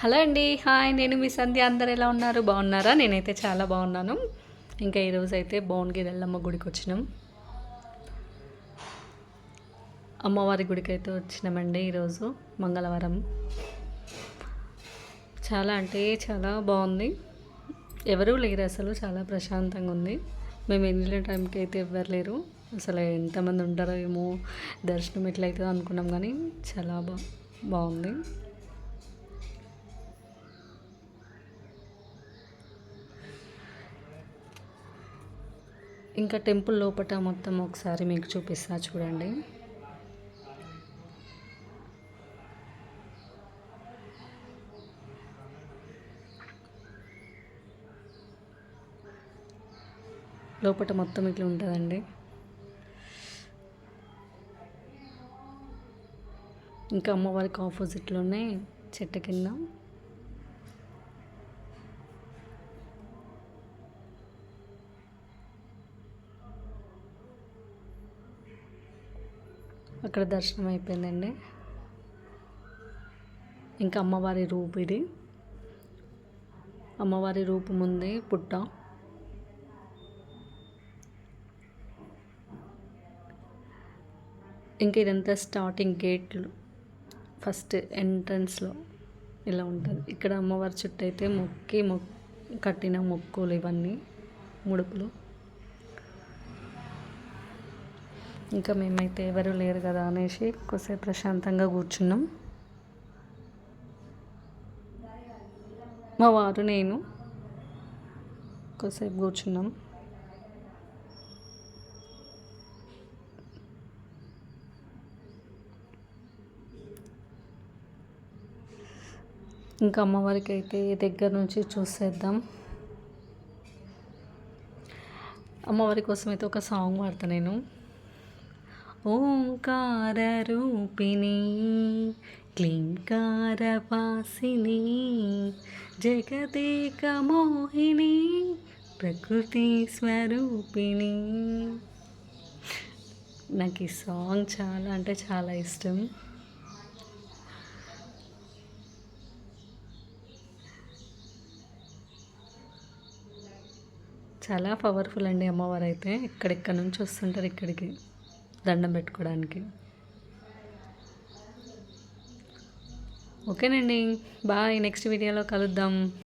Hello అండి hi. నేను మీ సంధ్య. అందరు ఎలా ఉన్నారు? బాగున్నారా? నేనైతే చాలా బాగున్నాను. ఇంకా ఈరోజు అయితే భువనగిరి ఎల్లమ్మ గుడికి వచ్చినాం. అమ్మవారి గుడికి అయితే వచ్చినామండి ఈరోజు మంగళవారం. చాలా అంటే చాలా బాగుంది. ఎవరూ లేరు అసలు చాలా ప్రశాంతంగా ఉంది. మేము వెళ్ళిన టైంకి అయితే ఎవ్వరు లేరు. అసలు ఎంతమంది ఉంటారో ఏమో దర్శనం ఎట్లయితుందో అనుకున్నాం కానీ చాలా బా బాగుంది. ఇంకా టెంపుల్ లోపల మొత్తం ఒకసారి మీకు చూపిస్తా చూడండి. లోపల మొత్తం ఇట్లా ఉంటుందండి. ఇంకా అమ్మవారికి ఆపోజిట్లోనే చెట్టు కింద అక్కడ దర్శనం అయిపోయిందండి. ఇంకా అమ్మవారి రూపు ఇది. అమ్మవారి రూపు ముందే పుట్ట. ఇంకా ఇదంతా స్టార్టింగ్ గేట్లు ఫస్ట్ ఎంట్రన్స్లో ఇలా ఉంటుంది. ఇక్కడ అమ్మవారి చుట్టూ అయితే మొక్కి మొక్ కట్టిన మొక్కులు ఇవన్నీ ముడుపులు. ఇంకా మేమైతే ఎవరు లేరు కదా అనేసి కొద్దిసేపు ప్రశాంతంగా కూర్చున్నాం. మా వారు నేను కొద్దిసేపు కూర్చున్నాం. ఇంకా అమ్మవారికి అయితే దగ్గర నుంచి చూసేద్దాం. అమ్మవారి కోసం అయితే ఒక సాంగ్ పాడతా నేను. ఓంకారూపిణి క్లీంకారవాసిని జగదేకమోహిని ప్రకృతి స్వరూపిణి. నాకు ఈ సాంగ్ చాలా అంటే చాలా ఇష్టం. చాలా పవర్ఫుల్ అండి అమ్మవారు అయితే ఎక్కడెక్కడ నుంచి వస్తుంటారు ఇక్కడికి? దండం పెట్టుకోవడానికి. ఓకేనండి. బాయ్. నెక్స్ట్ వీడియోలో కలుద్దాం.